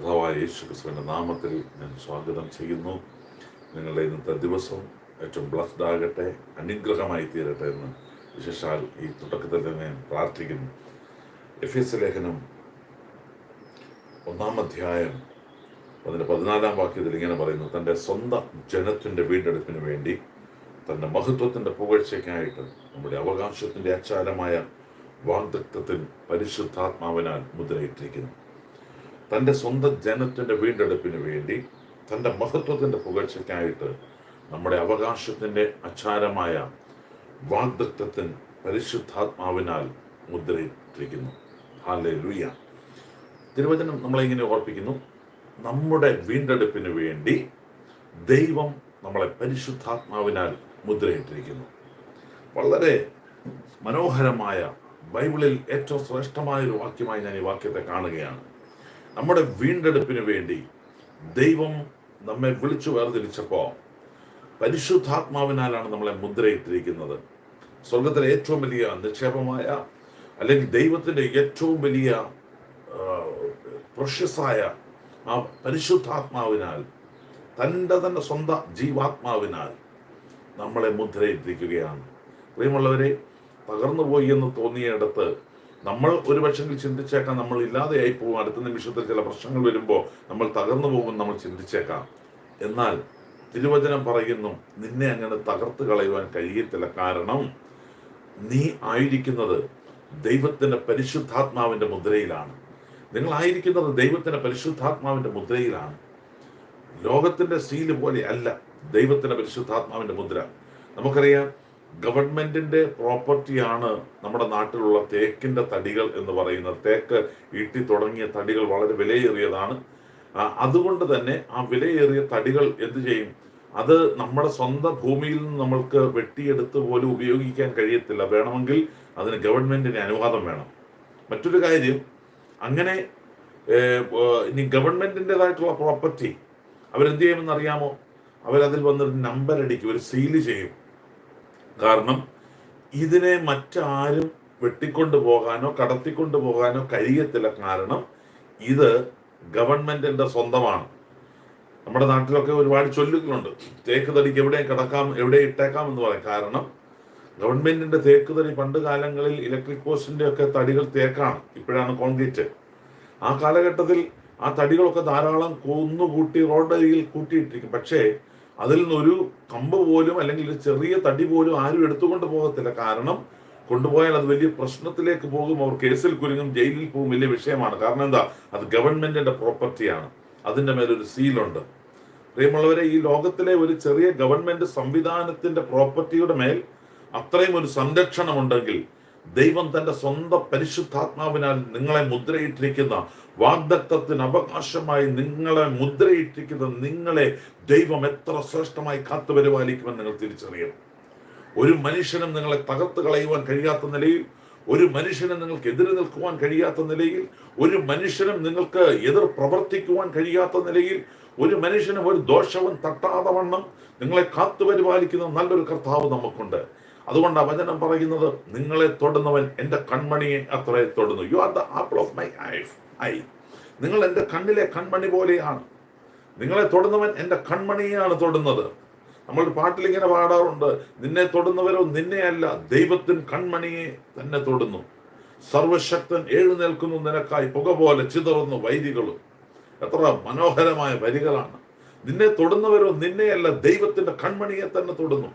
കഥാവായ യേശു ക്രിസ്തുവിന്റെ നാമത്തിൽ ഞാൻ സ്വാഗതം ചെയ്യുന്നു. നിങ്ങളുടെ ഇന്നത്തെ ദിവസം ഏറ്റവും ബ്ലസ്ഡ് ആകട്ടെ അനുഗ്രഹമായി തീരട്ടെ എന്ന് വിശേഷാൽ ഈ തുടക്കത്തിൽ തന്നെ പ്രാർത്ഥിക്കുന്നു. എഫ് എസ് ലേഖനം ഒന്നാം അധ്യായം അതിന്റെ പതിനാലാം വാക്യത്തിൽ ഇങ്ങനെ പറയുന്നു തന്റെ സ്വന്തം ജനത്തിന്റെ വീണ്ടെടുപ്പിന് വേണ്ടി തന്റെ മഹത്വത്തിന്റെ പുകഴ്ചയ്ക്കായിട്ട് നമ്മുടെ അവകാശത്തിന്റെ അച്ചാരമായ വാഗ്ദത്വത്തിൽ പരിശുദ്ധാത്മാവിനാൽ മുദ്രയിട്ടിരിക്കുന്നു. തന്റെ സ്വന്തം ജനത്തിന്റെ വീണ്ടെടുപ്പിന് വേണ്ടി തന്റെ മഹത്വത്തിന്റെ പുകഴ്ചയ്ക്കായിട്ട് നമ്മുടെ അവകാശത്തിന്റെ അച്ചാരമായ വാഗ്ദത്വത്തിൻ പരിശുദ്ധാത്മാവിനാൽ മുദ്രയിട്ടിരിക്കുന്നു. ഹാലെ ലുയ്യ തിരുവചനം നമ്മളെ ഇങ്ങനെ ഓർപ്പിക്കുന്നു? നമ്മുടെ വീണ്ടെടുപ്പിന് വേണ്ടി ദൈവം നമ്മളെ പരിശുദ്ധാത്മാവിനാൽ മുദ്രയിട്ടിരിക്കുന്നു. വളരെ മനോഹരമായ ബൈബിളിൽ ഏറ്റവും ശ്രേഷ്ഠമായ ഒരു വാക്യമായി ഞാൻ ഈ വാക്യത്തെ കാണുകയാണ്. നമ്മുടെ വീണ്ടെടുപ്പിന് വേണ്ടി ദൈവം നമ്മെ വിളിച്ചു വേർതിരിച്ചപ്പോൾ പരിശുദ്ധാത്മാവിനാലാണ് നമ്മളെ മുദ്രയിട്ടിരിക്കുന്നത്. സ്വർഗത്തിലെ ഏറ്റവും വലിയ നിക്ഷേപമായ അല്ലെങ്കിൽ ദൈവത്തിന്റെ ഏറ്റവും വലിയ പ്രഷ്യസായ ആ പരിശുദ്ധാത്മാവിനാൽ തന്റെ തന്നെ സ്വന്തം ജീവാത്മാവിനാൽ നമ്മളെ മുദ്രയിട്ടിരിക്കുകയാണ്. പ്രിയമുള്ളവരെ തകർന്നു പോയി എന്ന് തോന്നിയിടത്ത് നമ്മൾ ഒരു പക്ഷെങ്കിൽ ചിന്തിച്ചേക്കാം നമ്മൾ ഇല്ലാതെയായി പോകും. അടുത്ത നിമിഷത്തിൽ ചില പ്രശ്നങ്ങൾ വരുമ്പോൾ നമ്മൾ തകർന്നു പോകും നമ്മൾ ചിന്തിച്ചേക്കാം. എന്നാൽ തിരുവചനം പറയുന്നു നിന്നെ അങ്ങനെ തകർത്ത് കളയുവാൻ കഴിയത്തില്ല. കാരണം നീ ആയിരിക്കുന്നത് ദൈവത്തിന്റെ പരിശുദ്ധാത്മാവിന്റെ മുദ്രയിലാണ്. നിങ്ങളായിരിക്കുന്നത് ദൈവത്തിന്റെ പരിശുദ്ധാത്മാവിന്റെ മുദ്രയിലാണ്. ലോകത്തിന്റെ സീൽ പോലെ അല്ല ദൈവത്തിന്റെ പരിശുദ്ധാത്മാവിന്റെ മുദ്ര. നമുക്കറിയാം ഗവൺമെന്റിന്റെ പ്രോപ്പർട്ടിയാണ് നമ്മുടെ നാട്ടിലുള്ള തേക്കിന്റെ തടികൾ എന്ന് പറയുന്നത്. തേക്ക് ഈട്ടി തുടങ്ങിയ തടികൾ വളരെ വിലയേറിയതാണ്. അതുകൊണ്ട് തന്നെ ആ വിലയേറിയ തടികൾ എന്ത് ചെയ്യും? അത് നമ്മുടെ സ്വന്തം ഭൂമിയിൽ നിന്ന് നമ്മൾക്ക് വെട്ടിയെടുത്ത് പോലും ഉപയോഗിക്കാൻ കഴിയത്തില്ല. വേണമെങ്കിൽ അതിന് ഗവൺമെന്റിന് അനുവാദം വേണം. മറ്റൊരു കാര്യം അങ്ങനെ ഇനി ഗവൺമെന്റിന്റെതായിട്ടുള്ള പ്രോപ്പർട്ടി അവരെന്ത് ചെയ്യുമെന്ന് അറിയാമോ അവരതിൽ വന്നൊരു നമ്പർ അടിക്കും ഒരു സീൽ ചെയ്യും. കാരണം ഇതിനെ മറ്റാരും വെട്ടിക്കൊണ്ടു പോകാനോ കടത്തിക്കൊണ്ടു പോകാനോ കഴിയത്തില്ല. കാരണം ഇത് ഗവൺമെന്റിന്റെ സ്വന്തമാണ്. നമ്മുടെ നാട്ടിലൊക്കെ ഒരുപാട് ചൊല്ലുകളുണ്ട്. തേക്ക് തടിക്ക് എവിടെ കിടക്കാം എവിടെ ഇട്ടേക്കാം എന്ന് പറയും. കാരണം ഗവൺമെന്റിന്റെ തേക്ക് തടി പണ്ട് കാലങ്ങളിൽ ഇലക്ട്രിക് പോസ്റ്റിന്റെ ഒക്കെ തടികൾ തേക്കാണ്. ഇപ്പോഴാണ് കോൺക്രീറ്റ്. ആ കാലഘട്ടത്തിൽ ആ തടികളൊക്കെ ധാരാളം കൊന്നുകൂട്ടി റോഡരിയിൽ കൂട്ടിയിട്ടിരിക്കും. പക്ഷേ അതിൽ നിന്നൊരു കമ്പ് പോലും അല്ലെങ്കിൽ ഒരു ചെറിയ തടി പോലും ആരും എടുത്തുകൊണ്ട് പോകത്തില്ല. കാരണം കൊണ്ടുപോയാൽ അത് വലിയ പ്രശ്നത്തിലേക്ക് പോകും. അവർ കേസിൽ കുരുങ്ങും ജയിലിൽ പോകും വലിയ വിഷയമാണ്. കാരണം എന്താ? അത് ഗവൺമെന്റിന്റെ പ്രോപ്പർട്ടിയാണ് അതിന്റെ മേലൊരു സീലുണ്ട് പ്രിയമുള്ളവരെ ഈ ലോകത്തിലെ ഒരു ചെറിയ ഗവൺമെന്റ് സംവിധാനത്തിന്റെ പ്രോപ്പർട്ടിയുടെ മേൽ അത്രയും ഒരു സംരക്ഷണം ഉണ്ടെങ്കിൽ ദൈവം തന്റെ സ്വന്തം പരിശുദ്ധാത്മാവിനാൽ നിങ്ങളെ മുദ്രയിട്ടിരിക്കുന്ന വാഗ്ദത്തത്തിന് അവകാശമായി നിങ്ങളെ മുദ്രയിട്ടിരിക്കുന്ന നിങ്ങളെ ദൈവം എത്ര ശ്രേഷ്ഠമായി കാത്തു പരിപാലിക്കുമെന്ന് നിങ്ങൾ തിരിച്ചറിയണം. ഒരു മനുഷ്യനും നിങ്ങളെ തകർത്ത് കളയുവാൻ കഴിയാത്ത നിലയിൽ ഒരു മനുഷ്യനും നിങ്ങൾക്ക് എതിര് നിൽക്കുവാൻ കഴിയാത്ത നിലയിൽ ഒരു മനുഷ്യനും നിങ്ങൾക്ക് എതിർ പ്രവർത്തിക്കുവാൻ കഴിയാത്ത നിലയിൽ ഒരു മനുഷ്യനും ഒരു ദോഷവും തട്ടാതെ വണ്ണം നിങ്ങളെ കാത്തു പരിപാലിക്കുന്ന നല്ലൊരു കർത്താവ് നമുക്കുണ്ട്. അതുകൊണ്ട് വചനം പറയുന്നത് നിങ്ങളെ തൊടുന്നവൻ എന്റെ കൺമണിയെ അത്രേ തൊടുന്നു. You are the apple of my ഐഫ് eye നിങ്ങൾ എന്റെ കണ്ണിലെ കൺമണി പോലെയാണ്. നിങ്ങളെ തൊടുന്നവൻ എന്റെ കൺമണിയാണ് തൊടുന്നത്. നമ്മൾ പാട്ടിൽ ഇങ്ങനെ പാടാറുണ്ട് നിന്നെ തൊടുന്നവരോ നിന്നെയല്ല ദൈവത്തിൻ കൺമണിയെ തന്നെ തൊടുന്നു. സർവശക്തൻ എഴുന്നേൽക്കുന്നു നിനക്കായി പുക പോലെ ചിതറുന്നു വൈദികളും എത്ര മനോഹരമായ വരികളാണ്. നിന്നെ തൊടുന്നവരോ നിന്നെയല്ല ദൈവത്തിന്റെ കൺമണിയെ തന്നെ തൊടുന്നു.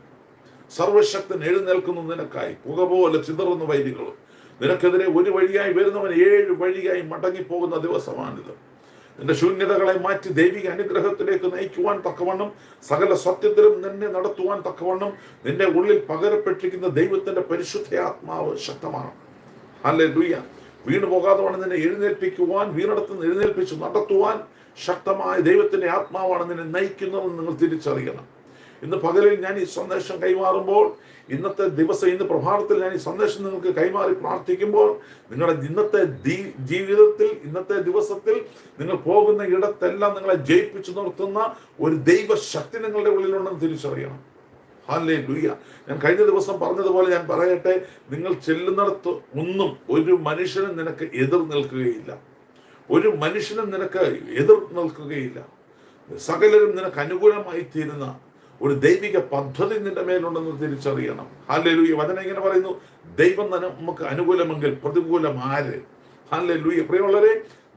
സർവശക്തൻ എഴുന്നേൽക്കുന്നു നിനക്കായി. പുക പോലെ ചിതറുന്ന വൈദികളും. നിനക്കെതിരെ ഒരു വഴിയായി വരുന്നവൻ ഏഴ് വഴിയായി മടങ്ങിപ്പോകുന്ന ദിവസമാണിത്. നിന്റെ ശൂന്യതകളെ മാറ്റി ദൈവിക അനുഗ്രഹത്തിലേക്ക് നയിക്കുവാൻ തക്കവണ്ണം സകല സത്യത്തിലും നിന്നെ നടത്തുവാൻ തക്കവണ്ണം നിന്റെ ഉള്ളിൽ പകരപ്പെട്ടിരിക്കുന്ന ദൈവത്തിന്റെ പരിശുദ്ധ ആത്മാവ് ശക്തമാണ്. അല്ലേ ലുയ്യ വീണ് പോകാതെ വേണം നിന്നെ എഴുന്നേൽപ്പിക്കുവാൻ വീണടത്തുനിന്ന് എഴുന്നേൽപ്പിച്ച് നടത്തുവാൻ ശക്തമായ ദൈവത്തിന്റെ ആത്മാവാണ് നിന്നെ നയിക്കുന്നതെന്ന് നിങ്ങൾ തിരിച്ചറിയണം. ഇന്ന് പകലിൽ ഞാൻ ഈ സന്ദേശം കൈമാറുമ്പോൾ ഇന്നത്തെ ദിവസം ഇന്ന് പ്രഭാതത്തിൽ ഞാൻ ഈ സന്ദേശം നിങ്ങൾക്ക് കൈമാറി പ്രാർത്ഥിക്കുമ്പോൾ നിങ്ങളുടെ ഇന്നത്തെ ജീവിതത്തിൽ ഇന്നത്തെ ദിവസത്തിൽ നിങ്ങൾ പോകുന്ന ഇടത്തെല്ലാം നിങ്ങളെ ജയിപ്പിച്ചു നിർത്തുന്ന ഒരു ദൈവശക്തി നിങ്ങളുടെ ഉള്ളിലുണ്ടെന്ന് തിരിച്ചറിയണം. ഹാലേ ലൂയ ഞാൻ കഴിഞ്ഞ ദിവസം പറഞ്ഞതുപോലെ ഞാൻ പറയട്ടെ നിങ്ങൾ ചെല്ലുന്നിടത്ത് ഒന്നും ഒരു മനുഷ്യനും നിനക്ക് എതിർ നിൽക്കുകയില്ല. ഒരു മനുഷ്യനും നിനക്ക് എതിർ നിൽക്കുകയില്ല. സകലരും നിനക്ക് അനുകൂലമായി തീരുന്ന ഒരു ദൈവിക പദ്ധതി നിന്റെ മേലുണ്ടെന്ന് തിരിച്ചറിയണം. ഹാലലൂയ വചന ഇങ്ങനെ പറയുന്നു ദൈവം നമുക്ക് അനുകൂലമെങ്കിൽ പ്രതികൂലം ആര്? ഹാലലൂയ പ്രിയമുള്ളവരെ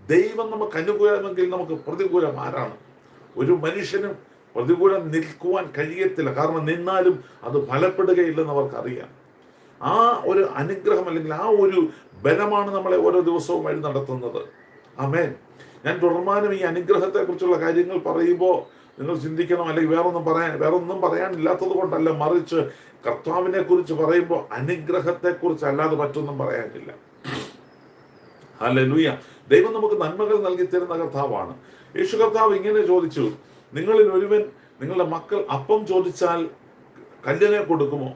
ദൈവം നമുക്ക് അനുകൂലമെങ്കിൽ നമുക്ക് പ്രതികൂലം ആരാണ്? ഒരു മനുഷ്യനും പ്രതികൂലം നിൽക്കുവാൻ കഴിയത്തില്ല. കാരണം നിന്നാലും അത് ഫലപ്പെടുകയില്ലെന്ന് അവർക്കറിയാം ആ ഒരു അനുഗ്രഹം അല്ലെങ്കിൽ ആ ഒരു ബലമാണ് നമ്മളെ ഓരോ ദിവസവും വഴി നടത്തുന്നത്. അമേൻ ഞാൻ തുടർമാനം ഈ അനുഗ്രഹത്തെക്കുറിച്ചുള്ള കാര്യങ്ങൾ പറയുമ്പോൾ നിങ്ങൾ ചിന്തിക്കണം അല്ലെങ്കിൽ വേറൊന്നും പറയാൻ വേറൊന്നും പറയാനില്ലാത്തത് കൊണ്ടല്ല മറിച്ച് കർത്താവിനെ കുറിച്ച് പറയുമ്പോൾ അനുഗ്രഹത്തെ കുറിച്ച് അല്ലാതെ മറ്റൊന്നും പറയാനില്ല. അല്ലെ ലൂയ ദൈവം നമുക്ക് നന്മകൾ നൽകി തരുന്ന കർത്താവാണ്. യേശു കർത്താവ് ഇങ്ങനെ ചോദിച്ചു നിങ്ങളിൽ ഒരുവൻ നിങ്ങളുടെ മക്കൾ അപ്പം ചോദിച്ചാൽ കല്ലിനെ കൊടുക്കുമോ?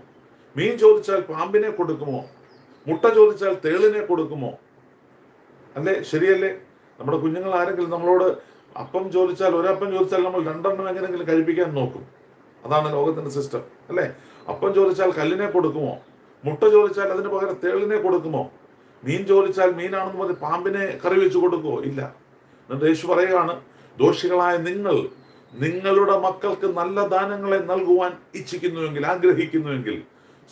മീൻ ചോദിച്ചാൽ പാമ്പിനെ കൊടുക്കുമോ? മുട്ട ചോദിച്ചാൽ തേളിനെ കൊടുക്കുമോ? അല്ലേ? ശരിയല്ലേ? നമ്മുടെ കുഞ്ഞുങ്ങൾ ആരെങ്കിലും നമ്മളോട് അപ്പം ചോദിച്ചാൽ ഒരപ്പം ചോദിച്ചാൽ നമ്മൾ രണ്ടെണ്ണം എങ്ങനെയെങ്കിലും കഴിപ്പിക്കാൻ നോക്കും. അതാണ് ലോകത്തിന്റെ സിസ്റ്റം അല്ലേ? അപ്പം ചോദിച്ചാൽ കല്ലിനെ കൊടുക്കുമോ? മുട്ട ചോദിച്ചാൽ അതിന് പകരം തേളിനെ കൊടുക്കുമോ? മീൻ ചോദിച്ചാൽ മീനാണെന്ന് പറഞ്ഞ് പാമ്പിനെ കറി വെച്ച് കൊടുക്കുമോ ഇല്ല. എന്നിട്ട് യേശു പറയുകയാണ് ദോഷികളായ നിങ്ങൾ നിങ്ങളുടെ മക്കൾക്ക് നല്ല ദാനങ്ങളെ നൽകുവാൻ ഇച്ഛിക്കുന്നുവെങ്കിൽ ആഗ്രഹിക്കുന്നുവെങ്കിൽ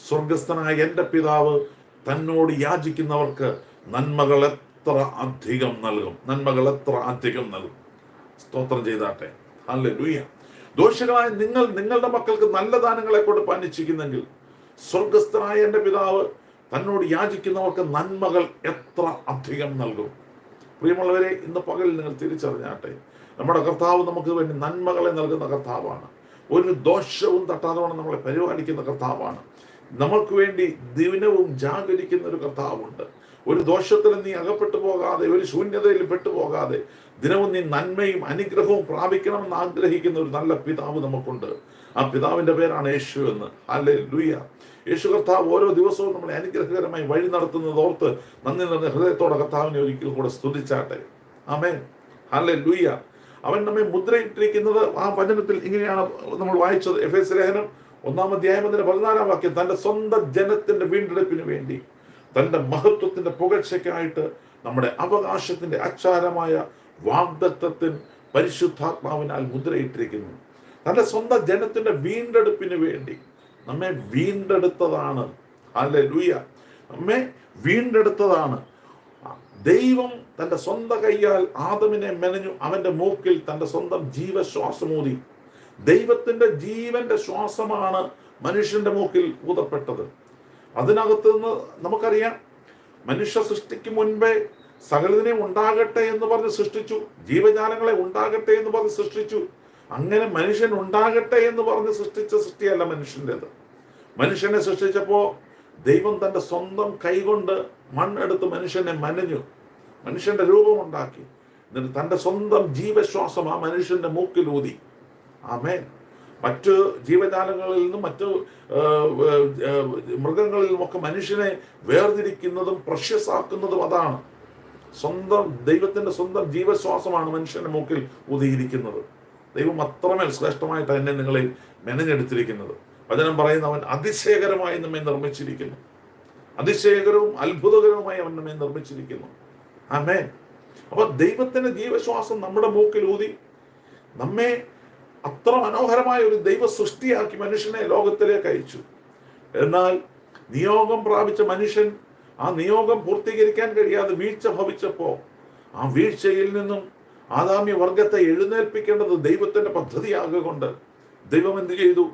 സ്വർഗസ്ഥനായ എന്റെ പിതാവ് തന്നോട് യാചിക്കുന്നവർക്ക് നന്മകൾ എത്ര അധികം നൽകും? നന്മകൾ എത്ര അധികം നൽകും? സ്തോത്രം ചെയ്താട്ടെ. അല്ലേ ലൂയ ദോഷകരായ നിങ്ങൾ നിങ്ങളുടെ മക്കൾക്ക് നല്ല ദാനങ്ങളെ കൊടുപ്പാൻ ഇച്ഛിക്കുന്നെങ്കിൽ സ്വർഗസ്ഥനായ എന്റെ പിതാവ് തന്നോട് യാചിക്കുന്നവർക്ക് നന്മകൾ എത്ര അധികം നൽകും. പ്രിയമുള്ളവരെ ഇന്ന് പകൽ നിങ്ങൾ തിരിച്ചറിഞ്ഞാട്ടെ നമ്മുടെ കർത്താവ് നമുക്ക് വേണ്ടി നന്മകളെ നൽകുന്ന കർത്താവാണ്. ഒരു ദോഷവും തട്ടാതെ വേണം നമ്മളെ പരിപാലിക്കുന്ന കർത്താവാണ്. നമുക്ക് വേണ്ടി ദിനവും ജാഗരിക്കുന്ന ഒരു കർത്താവുണ്ട്. ഒരു ദോഷത്തിൽ നീ അകപ്പെട്ടു പോകാതെ ഒരു ശൂന്യതയിൽ പെട്ടുപോകാതെ ദിനവും നീ നന്മയും അനുഗ്രഹവും പ്രാപിക്കണമെന്ന് ആഗ്രഹിക്കുന്ന ഒരു നല്ല പിതാവ് നമുക്കുണ്ട്. ആ പിതാവിന്റെ പേരാണ് യേശു എന്ന്. അല്ലെ ലൂയ യേശു കർത്താവ് ഓരോ ദിവസവും നമ്മളെ അനുഗ്രഹകരമായി വഴി നടത്തുന്നത് ഓർത്ത് നന്ദി നിറഞ്ഞ ഹൃദയത്തോടെ കർത്താവിനെ ഒരിക്കൽ കൂടെ സ്തുതിച്ചാട്ടെ. ആമേ അല്ലെ ലൂയ അവൻ നമ്മെ മുദ്രയിട്ടിരിക്കുന്നത് ആ വചനത്തിൽ ഇങ്ങനെയാണ് നമ്മൾ വായിച്ചത്. എഫ് എസ് ലേഖനം ഒന്നാം അധ്യായം അതിന്റെ പതിനാലാം വാക്യം തന്റെ സ്വന്തം ജനത്തിന്റെ വീണ്ടെടുപ്പിന് വേണ്ടി തന്റെ മഹത്വത്തിന്റെ പുകഴ്ചയ്ക്കായിട്ട് നമ്മുടെ അവകാശത്തിന്റെ അച്ചാരമായ വാഗ്ദത്വത്തിൻ പരിശുദ്ധാത്മാവിനാൽ മുദ്രയിട്ടിരിക്കുന്നു. തന്റെ സ്വന്തം ജനത്തിന്റെ വീണ്ടെടുപ്പിന് വേണ്ടി നമ്മെ വീണ്ടെടുത്തതാണ്. അല്ലെ ലൂയ നമ്മെ വീണ്ടെടുത്തതാണ്. ദൈവം തന്റെ സ്വന്തം കൈയാൽ ആദമിനെ മെനഞ്ഞു അവന്റെ മൂക്കിൽ തന്റെ സ്വന്തം ജീവശ്വാസമൂതി. ദൈവത്തിന്റെ ജീവന്റെ ശ്വാസമാണ് മനുഷ്യന്റെ മൂക്കിൽ ഊതപ്പെട്ടത്. അതിനകത്ത് നിന്ന് നമുക്കറിയാം മനുഷ്യ സൃഷ്ടിക്ക് മുൻപേ സകലതിനെ ഉണ്ടാകട്ടെ എന്ന് പറഞ്ഞ് സൃഷ്ടിച്ചു ജീവജാലങ്ങളെ ഉണ്ടാകട്ടെ എന്ന് പറഞ്ഞ് സൃഷ്ടിച്ചു. അങ്ങനെ മനുഷ്യൻ ഉണ്ടാകട്ടെ എന്ന് പറഞ്ഞ് സൃഷ്ടിച്ച സൃഷ്ടിയല്ല മനുഷ്യന്റെത്. മനുഷ്യനെ സൃഷ്ടിച്ചപ്പോ ദൈവം തന്റെ സ്വന്തം കൈകൊണ്ട് മണ്ണെടുത്ത് മനുഷ്യനെ മനഞ്ഞു മനുഷ്യന്റെ രൂപമുണ്ടാക്കി. എന്നിട്ട് തന്റെ സ്വന്തം ജീവശ്വാസം ആ മനുഷ്യന്റെ മൂക്കിലൂതി. ആമേൻ. മറ്റ് ജീവജാലങ്ങളിൽ നിന്നും മറ്റ് മൃഗങ്ങളിൽ നിന്നുമൊക്കെ മനുഷ്യനെ വേർതിരിക്കുന്നതും പ്രഷ്യസാക്കുന്നതും അതാണ്. സ്വന്തം ദൈവത്തിന്റെ സ്വന്തം ജീവശ്വാസമാണ് മനുഷ്യന്റെ മൂക്കിൽ ഊതിയിരിക്കുന്നത്. ദൈവം അത്രമേൽ ശ്രേഷ്ഠമായിട്ട് എന്നെ നിങ്ങളെ മെനഞ്ഞെടുത്തിരിക്കുന്നത്. വചനം പറയുന്ന അവൻ അതിശയകരമായി നമ്മെ നിർമ്മിച്ചിരിക്കുന്നു. അതിശയകരവും അത്ഭുതകരവുമായി അവൻ നമ്മെ നിർമ്മിച്ചിരിക്കുന്നു. ആമേ അപ്പൊ ദൈവത്തിന്റെ ജീവശ്വാസം നമ്മുടെ മൂക്കിൽ ഊതി നമ്മെ അത്ര മനോഹരമായ ഒരു ദൈവ സൃഷ്ടിയാക്കി മനുഷ്യനെ ലോകത്തിലേക്ക് അയച്ചു. എന്നാൽ നിയോഗം പ്രാപിച്ച മനുഷ്യൻ ആ നിയോഗം പൂർത്തീകരിക്കാൻ കഴിയാതെ വീഴ്ച ഭവിച്ചപ്പോ ആ വീഴ്ചയിൽ നിന്നും ആദാമ്യ വർഗത്തെ എഴുന്നേൽപ്പിക്കേണ്ടത് ദൈവത്തിന്റെ പദ്ധതിയാകൊണ്ട് ദൈവം എന്ത് ചെയ്തു?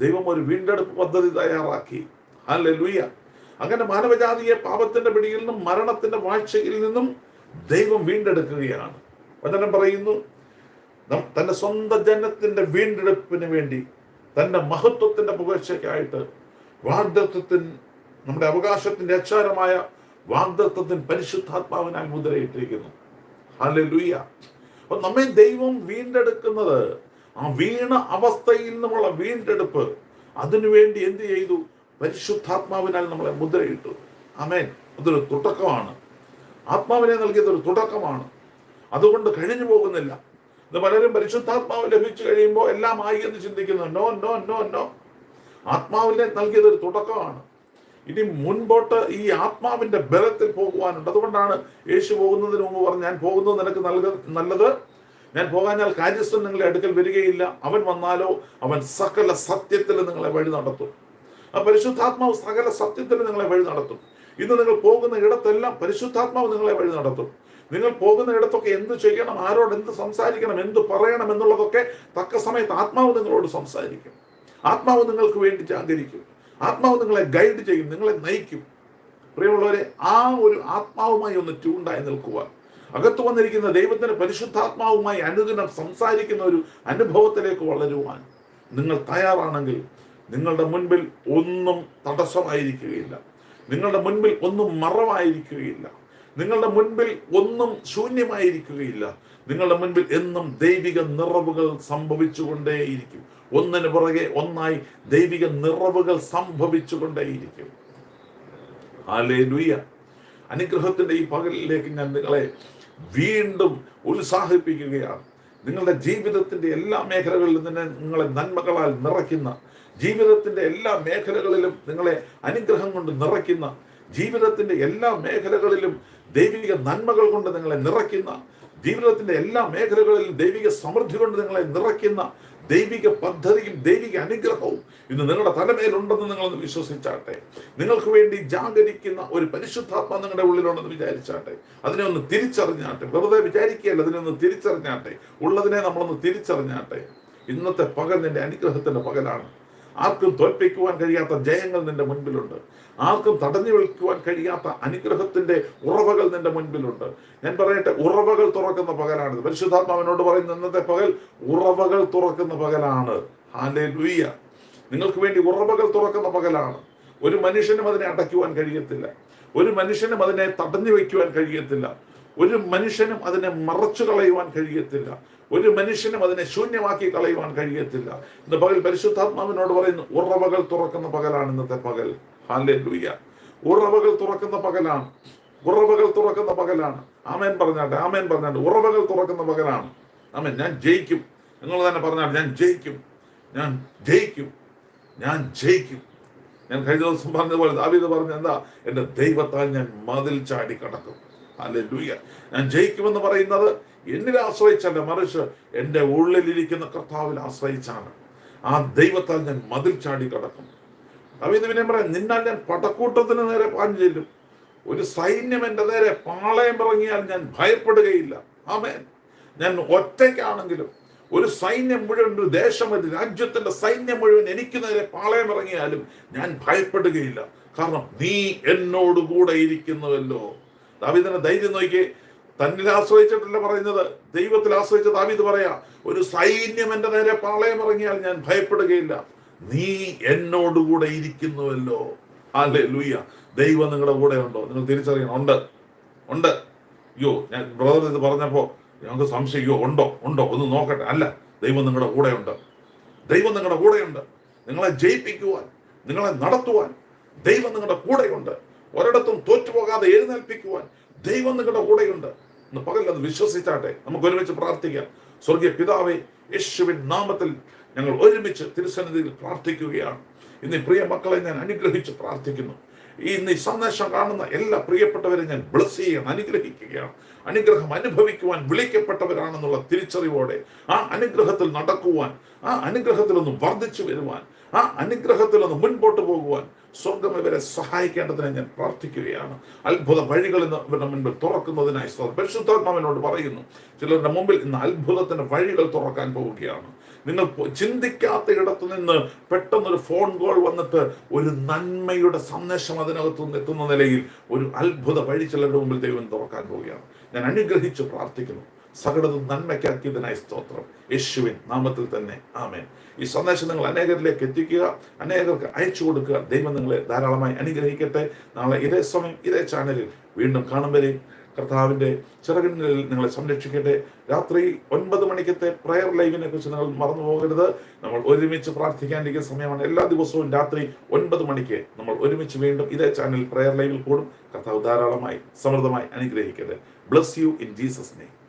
ദൈവം ഒരു വീണ്ടെടുപ്പ് പദ്ധതി തയ്യാറാക്കി. അല്ലെ ലുയ്യ അങ്ങനെ മാനവജാതിയെ പാപത്തിന്റെ പിടിയിൽ നിന്നും മരണത്തിന്റെ വാഴ്ചയിൽ നിന്നും ദൈവം വീണ്ടെടുക്കുകയാണ്. വചനം പറയുന്നു തന്റെ സ്വന്തം ജനത്തിന്റെ വീണ്ടെടുപ്പിന് വേണ്ടി തന്റെ മഹത്വത്തിന്റെ പുകഴ്ചയ്ക്കായിട്ട് വാഗ്ദത്വത്തിൻ നമ്മുടെ അവകാശത്തിന്റെ അച്ചാരമായ വാഗ്ദത്വത്തിന് പരിശുദ്ധാത്മാവിനാൽ മുദ്രയിട്ടിരിക്കുന്നു. ഹാലെ ലുയ്യ അപ്പൊ നമ്മെ ദൈവം വീണ്ടെടുക്കുന്നത് ആ വീണ അവസ്ഥയിൽ നിന്നുള്ള വീണ്ടെടുപ്പ് അതിനുവേണ്ടി എന്ത് ചെയ്തു? പരിശുദ്ധാത്മാവിനാൽ നമ്മളെ മുദ്രയിട്ടു. അമേൻ അതൊരു തുടക്കമാണ്. ആത്മാവിനെ നൽകിയത് ഒരു തുടക്കമാണ്. അതുകൊണ്ട് കഴിഞ്ഞു പോകുന്നില്ല ഇത് പലരും പരിശുദ്ധാത്മാവ് ലഭിച്ചു കഴിയുമ്പോൾ എല്ലാം ആയി എന്ന് ചിന്തിക്കുന്നു. നോ നോ നോ നോ ആത്മാവിനെ നൽകിയത് ഒരു തുടക്കമാണ്. ഇനി മുൻപോട്ട് ഈ ആത്മാവിന്റെ ബലത്തിൽ പോകുവാനുണ്ട്. അതുകൊണ്ടാണ് യേശു പോകുന്നതിന് മുമ്പ് പറഞ്ഞു ഞാൻ പോകുന്നത് നിനക്ക് നൽക നല്ലത്. ഞാൻ പോകാഞ്ഞാൽ കാര്യസ്ഥൻ നിങ്ങളെ അടുക്കൽ വരികയില്ല. അവൻ വന്നാലോ അവൻ സകല സത്യത്തിൽ നിങ്ങളെ വഴി നടത്തും. ആ പരിശുദ്ധാത്മാവ് സകല സത്യത്തിൽ നിങ്ങളെ വഴി നടത്തും. ഇന്ന് നിങ്ങൾ പോകുന്ന ഇടത്തെല്ലാം പരിശുദ്ധാത്മാവ് നിങ്ങളെ വഴി നടത്തും. നിങ്ങൾ പോകുന്നിടത്തൊക്കെ എന്ത് ചെയ്യണം ആരോട് എന്ത് സംസാരിക്കണം എന്ത് പറയണം എന്നുള്ളതൊക്കെ തക്ക സമയത്ത് ആത്മാവ് നിങ്ങളോട് സംസാരിക്കും. ആത്മാവ് നിങ്ങൾക്ക് വേണ്ടി ജാഗരിക്കും. ആത്മാവ് നിങ്ങളെ ഗൈഡ് ചെയ്യും നിങ്ങളെ നയിക്കും. പ്രിയമുള്ളവരെ ആ ഒരു ആത്മാവുമായി ഒന്ന് ട്യൂണ്ടായി നിൽക്കുക. അകത്ത് വന്നിരിക്കുന്ന ദൈവത്തിന്റെ പരിശുദ്ധാത്മാവുമായി അനുദിനം സംസാരിക്കുന്ന ഒരു അനുഭവത്തിലേക്ക് വളരുവാൻ നിങ്ങൾ തയ്യാറാണെങ്കിൽ നിങ്ങളുടെ മുൻപിൽ ഒന്നും തടസ്സമായിരിക്കുകയില്ല. നിങ്ങളുടെ മുൻപിൽ ഒന്നും മറവായിരിക്കുകയില്ല. നിങ്ങളുടെ മുൻപിൽ ഒന്നും ശൂന്യമായിരിക്കുകയില്ല. നിങ്ങളുടെ മുൻപിൽ എന്നും ദൈവിക നിറവുകൾ സംഭവിച്ചുകൊണ്ടേയിരിക്കും. ഒന്നിന് പുറകെ ഒന്നായി ദൈവിക നിറവുകൾ സംഭവിച്ചുകൊണ്ടേയിരിക്കും. ഹാലേലുയ്യ അനുഗ്രഹത്തിന്റെ ഈ പകലിലേക്ക് ഞാൻ നിങ്ങളെ വീണ്ടും ഉത്സാഹിപ്പിക്കുകയാണ്. നിങ്ങളുടെ ജീവിതത്തിന്റെ എല്ലാ മേഖലകളിലും തന്നെ നിങ്ങളെ നന്മകളാൽ നിറയ്ക്കുന്ന ജീവിതത്തിന്റെ എല്ലാ മേഖലകളിലും നിങ്ങളെ അനുഗ്രഹം കൊണ്ട് നിറയ്ക്കുന്ന ജീവിതത്തിന്റെ എല്ലാ മേഖലകളിലും ദൈവിക നന്മകൾ കൊണ്ട് നിങ്ങളെ നിറയ്ക്കുന്ന ജീവിതത്തിന്റെ എല്ലാ മേഖലകളിലും ദൈവിക സമൃദ്ധി കൊണ്ട് നിങ്ങളെ നിറയ്ക്കുന്ന ദൈവിക പദ്ധതിയും ദൈവിക അനുഗ്രഹവും ഇന്ന് നിങ്ങളുടെ തലമേലുണ്ടെന്ന് നിങ്ങളൊന്ന് വിശ്വസിച്ചാട്ടെ. നിങ്ങൾക്ക് വേണ്ടി ജാഗരിക്കുന്ന ഒരു പരിശുദ്ധാത്മ നിങ്ങളുടെ ഉള്ളിലുണ്ടെന്ന് വിചാരിച്ചാട്ടെ. അതിനെ ഒന്ന് തിരിച്ചറിഞ്ഞാട്ടെ. വെറുതെ വിചാരിക്കുകയല്ല അതിനെ ഒന്ന് തിരിച്ചറിഞ്ഞാട്ടെ. ഉള്ളതിനെ നമ്മളൊന്ന് തിരിച്ചറിഞ്ഞാട്ടെ. ഇന്നത്തെ പകൽ നിന്റെ അനുഗ്രഹത്തിന്റെ പകലാണ്. ആർക്കും തോൽപ്പിക്കുവാൻ കഴിയാത്ത ജയങ്ങൾ നിന്റെ മുൻപിലുണ്ട്. ആർക്കും തടഞ്ഞു വിളിക്കുവാൻ കഴിയാത്ത അനുഗ്രഹത്തിന്റെ ഉറവകൾ നിന്റെ മുൻപിലുണ്ട്. ഞാൻ പറയട്ടെ ഉറവകൾ തുറക്കുന്ന പകലാണിത്. പരിശുദ്ധാത്മാവിനോട് പറയുന്ന ഇന്നത്തെ പകൽ ഉറവകൾ തുറക്കുന്ന പകലാണ്. ഹാലേ ലൂയ്യ നിങ്ങൾക്ക് വേണ്ടി ഉറവകൾ തുറക്കുന്ന പകലാണ്. ഒരു മനുഷ്യനും അതിനെ അടയ്ക്കുവാൻ കഴിയത്തില്ല. ഒരു മനുഷ്യനും അതിനെ തടഞ്ഞു വയ്ക്കുവാൻ കഴിയത്തില്ല. ഒരു മനുഷ്യനും അതിനെ മറച്ചു കളയുവാൻ കഴിയത്തില്ല. ഒരു മനുഷ്യനും അതിനെ ശൂന്യമാക്കി കളയുവാൻ കഴിയത്തില്ല. ഇന്ന് പകൽ പരിശുദ്ധാത്മാവിനോട് പറയുന്നു ഉറവകൾ തുറക്കുന്ന പകലാണ് ഇന്നത്തെ പകൽ. ഹാലേ ലൂയ്യ ഉറവകൾ തുറക്കുന്ന പകലാണ്. ഉറവകൾ തുറക്കുന്ന പകലാണ്. ആമേൻ പറഞ്ഞാട്ടെ ആമേൻ പറഞ്ഞാട്ടെ. ഉറവകൾ തുറക്കുന്ന പകലാണ്. ആമേൻ. ഞാൻ ജയിക്കും. നിങ്ങൾ തന്നെ പറഞ്ഞാൽ ഞാൻ ജയിക്കും. ഞാൻ ജയിക്കും. ഞാൻ ജയിക്കും. ഞാൻ കഴിഞ്ഞ ദിവസം പറഞ്ഞതുപോലെ ദാവീദ് പറഞ്ഞ എന്താ? ദൈവത്താൽ ഞാൻ മതിൽ ചാടി കടക്കും അല്ലെ ഞാൻ ജയിക്കുമെന്ന് പറയുന്നത് എന്നിൽ ആശ്രയിച്ചല്ല മറിച്ച് എന്റെ ഉള്ളിലിരിക്കുന്ന കർത്താവിൽ ആശ്രയിച്ചാണ്. ആ ദൈവത്താൽ ഞാൻ മതിൽ ചാടി കടക്കും. ദാവീദ് പിന്നെ പറയാം നിന്നാൽ ഞാൻ പടക്കൂട്ടത്തിന് നേരെ പാഞ്ഞു ഒരു സൈന്യം എന്റെ നേരെ പാളയം ഇറങ്ങിയാൽ ഞാൻ ഭയപ്പെടുകയില്ല. ആമേൻ. ഞാൻ ഒറ്റയ്ക്കാണെങ്കിലും ഒരു സൈന്യം മുഴുവൻ ഒരു ദേശം രാജ്യത്തിന്റെ സൈന്യം മുഴുവൻ എനിക്ക് നേരെ പാളയം ഇറങ്ങിയാലും ഞാൻ ഭയപ്പെടുകയില്ല. കാരണം നീ എന്നോട് കൂടെ ഇരിക്കുന്നുവല്ലോ. ദാവീദിന്റെ ധൈര്യം നോക്കി. തന്നിൽ ആശ്രയിച്ചിട്ടല്ല പറയുന്നത്? ദൈവത്തിൽ ആശ്രയിച്ച ദാവീദ് പറയാ ഒരു സൈന്യം എന്റെ നേരെ പാളയം ഇറങ്ങിയാൽ ഞാൻ ഭയപ്പെടുകയില്ല. നീ എന്നോടുകൂടെ ഇരിക്കുന്നുവല്ലോ. അല്ലേ ലൂയ്യ ദൈവം നിങ്ങളുടെ കൂടെ ഉണ്ടോ? നിങ്ങൾ തിരിച്ചറിയണം. ഉണ്ട്. ഉണ്ട്. അയ്യോ ഞാൻ ബ്രദർ ഇത് പറഞ്ഞപ്പോ ഞങ്ങൾക്ക് സംശയം. ഉണ്ടോ? ഉണ്ടോ? ഒന്ന് നോക്കട്ടെ. അല്ല ദൈവം നിങ്ങളുടെ കൂടെ ഉണ്ട്. ദൈവം നിങ്ങളുടെ കൂടെയുണ്ട് നിങ്ങളെ ജയിപ്പിക്കുവാൻ നിങ്ങളെ നടത്തുവാൻ ദൈവം നിങ്ങളുടെ കൂടെയുണ്ട്. ഒരിടത്തും തോറ്റുപോകാതെ എഴുന്നേൽപ്പിക്കുവാൻ ദൈവം നിങ്ങളുടെ കൂടെയുണ്ട്. ഇന്ന് പകലത് വിശ്വസിച്ചാട്ടെ. നമുക്ക് ഒരുമിച്ച് പ്രാർത്ഥിക്കാം. സ്വർഗീയ പിതാവെ യേശുവിൻ നാമത്തിൽ ഞങ്ങൾ ഒരുമിച്ച് തിരുസന്നിധിയിൽ പ്രാർത്ഥിക്കുകയാണ്. ഇന്ന് പ്രിയ മക്കളെ ഞാൻ അനുഗ്രഹിച്ച് പ്രാർത്ഥിക്കുന്നു. ഇന്ന് ഈ സന്ദേശം കാണുന്ന എല്ലാ പ്രിയപ്പെട്ടവരെ ഞാൻ ബ്ലസ് ചെയ്യാൻ അനുഗ്രഹിക്കുകയാണ്. അനുഗ്രഹം അനുഭവിക്കുവാൻ വിളിക്കപ്പെട്ടവരാണെന്നുള്ള തിരിച്ചറിവോടെ ആ അനുഗ്രഹത്തിൽ നടക്കുവാൻ ആ അനുഗ്രഹത്തിൽ ഒന്ന് വർദ്ധിച്ചു വരുവാൻ ആ അനുഗ്രഹത്തിൽ ഒന്ന് മുൻപോട്ട് പോകുവാൻ സ്വർഗം ഇവരെ സഹായിക്കേണ്ടതിന് ഞാൻ പ്രാർത്ഥിക്കുകയാണ്. അത്ഭുത വഴികൾ ഇന്ന് ഇവരുടെ മുൻപിൽ തുറക്കുന്നതിനായി പരിശുദ്ധാത്മാവിനോട് പറയുന്നു ചിലരുടെ മുമ്പിൽ ഇന്ന് അത്ഭുതത്തിന്റെ വഴികൾ തുറക്കാൻ പോവുകയാണ്. നിങ്ങൾ ചിന്തിക്കാത്ത ഇടത്തു നിന്ന് പെട്ടെന്നൊരു ഫോൺ കോൾ വന്നിട്ട് ഒരു നന്മയുടെ സന്ദേശം അതിനകത്തു നിന്ന് എത്തുന്ന നിലയിൽ ഒരു അത്ഭുത വഴി ചിലരുടെ മുമ്പിൽ ദൈവം തുറക്കാൻ പോവുകയാണ്. ഞാൻ അനുഗ്രഹിച്ച് പ്രാർത്ഥിക്കുന്നു. സകലതും നന്മയ്ക്കാക്കിയതിനായി സ്തോത്രം. യേശുവിൻ നാമത്തിൽ തന്നെ. ആമേൻ. ഈ സന്ദേശം നിങ്ങൾ അനേകരിലേക്ക് എത്തിക്കുക അനേകർക്ക് അയച്ചു കൊടുക്കുക. ദൈവം നിങ്ങളെ ധാരാളമായി അനുഗ്രഹിക്കട്ടെ. നാളെ ഇതേ സമയം ഇതേ ചാനലിൽ വീണ്ടും കാണും വരെ. കർത്താവിന്റെ ചിറകിനിൽ നിങ്ങളെ സംരക്ഷിക്കട്ടെ. രാത്രി ഒൻപത് മണിക്കത്തെ പ്രയർ ലൈവിനെ കുറിച്ച് നിങ്ങൾ മറന്നു പോകരുത്. നമ്മൾ ഒരുമിച്ച് പ്രാർത്ഥിക്കാനിരിക്കുന്ന സമയമാണ്. എല്ലാ ദിവസവും രാത്രി ഒൻപത് മണിക്ക് നമ്മൾ ഒരുമിച്ച് വീണ്ടും ഇതേ ചാനൽ പ്രയർ ലൈവിൽ കൂടും. കർത്താവ് ധാരാളമായി സമൃദ്ധമായി അനുഗ്രഹിക്കട്ടെ. Bless you in Jesus name